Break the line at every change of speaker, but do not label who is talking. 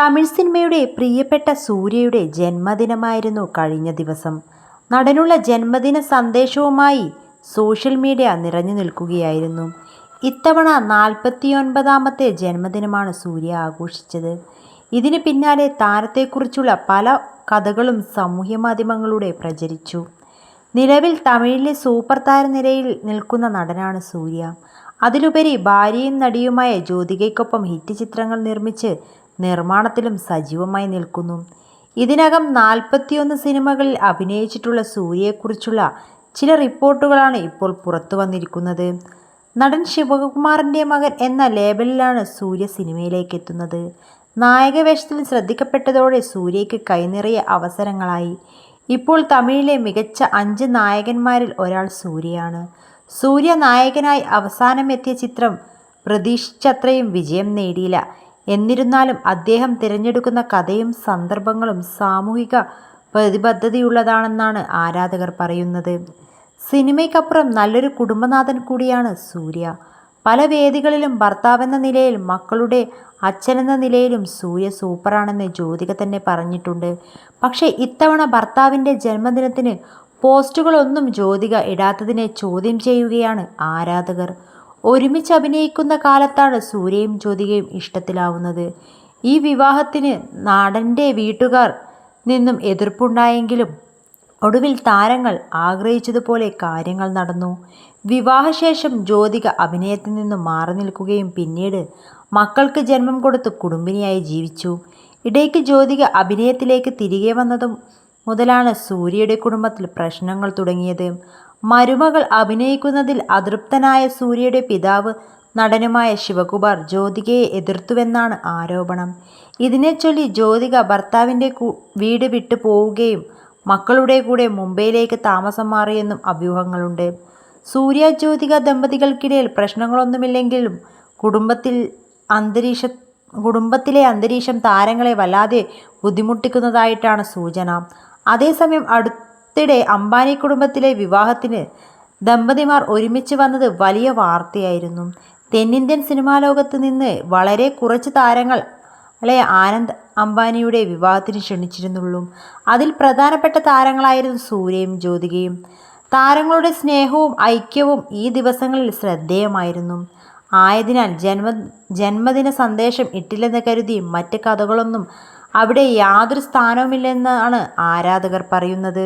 തമിഴ് സിനിമയുടെ പ്രിയപ്പെട്ട സൂര്യയുടെ ജന്മദിനമായിരുന്നു കഴിഞ്ഞ ദിവസം. നടനുള്ള ജന്മദിന സന്ദേശവുമായി സോഷ്യൽ മീഡിയ നിറഞ്ഞു നിൽക്കുകയായിരുന്നു. ഇത്തവണ നാൽപ്പത്തിയൊൻപതാമത്തെ ജന്മദിനമാണ് സൂര്യ ആഘോഷിച്ചത്. ഇതിന് പിന്നാലെ താരത്തെക്കുറിച്ചുള്ള പല കഥകളും സാമൂഹ്യ മാധ്യമങ്ങളിലൂടെ പ്രചരിച്ചു. നിലവിൽ തമിഴിലെ സൂപ്പർ താരനിരയിൽ നിൽക്കുന്ന നടനാണ് സൂര്യ. അതിലുപരി ഭാര്യയും നടിയുമായ ജ്യോതികയ്ക്കൊപ്പം ഹിറ്റ് ചിത്രങ്ങൾ നിർമ്മിച്ച് നിർമ്മാണത്തിലും സജീവമായി നിൽക്കുന്നു. ഇതിനകം നാൽപ്പത്തിയൊന്ന് സിനിമകളിൽ അഭിനയിച്ചിട്ടുള്ള സൂര്യയെക്കുറിച്ചുള്ള ചില റിപ്പോർട്ടുകളാണ് ഇപ്പോൾ പുറത്തു വന്നിരിക്കുന്നത്. നടൻ ശിവകുമാറിന്റെ മകൻ എന്ന ലേബലിലാണ് സൂര്യ സിനിമയിലേക്ക് എത്തുന്നത്. നായകവേഷത്തിൽ ശ്രദ്ധിക്കപ്പെട്ടതോടെ സൂര്യയ്ക്ക് കൈനിറിയ അവസരങ്ങളായി. ഇപ്പോൾ തമിഴിലെ മികച്ച അഞ്ച് നായകന്മാരിൽ ഒരാൾ സൂര്യയാണ്. സൂര്യ നായകനായി അവസാനം എത്തിയ ചിത്രം പ്രതീക്ഷിച്ചത്രയും വിജയം നേടിയില്ല. എന്നിരുന്നാലും അദ്ദേഹം തിരഞ്ഞെടുക്കുന്ന കഥയും സന്ദർഭങ്ങളും സാമൂഹിക പ്രതിബദ്ധതയുള്ളതാണെന്നാണ് ആരാധകർ പറയുന്നത്. സിനിമയ്ക്കപ്പുറം നല്ലൊരു കുടുംബനാഥൻ കൂടിയാണ് സൂര്യ. പല വേദികളിലും ഭർത്താവെന്ന നിലയിൽ മക്കളുടെ അച്ഛനെന്ന നിലയിലും സൂര്യ സൂപ്പറാണെന്ന് ജ്യോതിക തന്നെ പറഞ്ഞിട്ടുണ്ട്. പക്ഷേ ഇത്തവണ ഭർത്താവിന്റെ ജന്മദിനത്തിന് പോസ്റ്റുകളൊന്നും ജ്യോതിക ഇടാത്തതിനെ ചോദ്യം ചെയ്യുകയാണ് ആരാധകർ. ഒരുമിച്ച് അഭിനയിക്കുന്ന കാലത്താണ് സൂര്യയും ജ്യോതികയും ഇഷ്ടത്തിലാവുന്നത്. ഈ വിവാഹത്തിന് നാടന്റെ വീട്ടുകാർ നിന്നും എതിർപ്പുണ്ടായെങ്കിലും ഒടുവിൽ താരങ്ങൾ ആഗ്രഹിച്ചതുപോലെ കാര്യങ്ങൾ നടന്നു. വിവാഹശേഷം ജ്യോതിക അഭിനയത്തിൽ നിന്നും മാറി നിൽക്കുകയും പിന്നീട് മക്കൾക്ക് ജന്മം കൊടുത്ത് കുടുംബിനിയായി ജീവിച്ചു. ഇടയ്ക്ക് ജ്യോതിക അഭിനയത്തിലേക്ക് തിരികെ വന്നതും മുതലാണ് സൂര്യയുടെ കുടുംബത്തിൽ പ്രശ്നങ്ങൾ തുടങ്ങിയത്. മരുമകൾ അഭിനയിക്കുന്നതിൽ അതൃപ്തനായ സൂര്യയുടെ പിതാവ് നടനുമായ ശിവകുമാർ ജ്യോതികയെ എതിർത്തുവെന്നാണ് ആരോപണം. ഇതിനെ ചൊല്ലി ജ്യോതിക ഭർത്താവിന്റെ വീട് വിട്ടു പോവുകയും മക്കളുടെ കൂടെ മുംബൈയിലേക്ക് താമസം മാറിയെന്നും അഭ്യൂഹങ്ങളുണ്ട്. സൂര്യ ജ്യോതിക ദമ്പതികൾക്കിടയിൽ പ്രശ്നങ്ങളൊന്നുമില്ലെങ്കിലും കുടുംബത്തിൽ അന്തരീക്ഷ കുടുംബത്തിലെ അന്തരീക്ഷം താരങ്ങളെ വല്ലാതെ ബുദ്ധിമുട്ടിക്കുന്നതായിട്ടാണ് സൂചന. അതേസമയം അടുത്തിടെ അംബാനി കുടുംബത്തിലെ വിവാഹത്തിന് ദമ്പതിമാർ ഒരുമിച്ച് വന്നത് വലിയ വാർത്തയായിരുന്നു. തെന്നിന്ത്യൻ സിനിമാ ലോകത്ത് നിന്ന് വളരെ കുറച്ച് താരങ്ങൾ അല്ലെ ആനന്ദ് അംബാനിയുടെ വിവാഹത്തിന് ക്ഷണിച്ചിരുന്നുള്ളൂ. അതിൽ പ്രധാനപ്പെട്ട താരങ്ങളായിരുന്നു സൂര്യയും ജ്യോതികയും. താരങ്ങളുടെ സ്നേഹവും ഐക്യവും ഈ ദിവസങ്ങളിൽ ശ്രദ്ധേയമായിരുന്നു. ആയതിനാൽ ജന്മ ജന്മദിന സന്ദേശം ഇട്ടില്ലെന്ന് കരുതി മറ്റ് കഥകളൊന്നും അവിടെ യാതൊരു സ്ഥാനവുമില്ലെന്നാണ് ആരാധകർ പറയുന്നത്.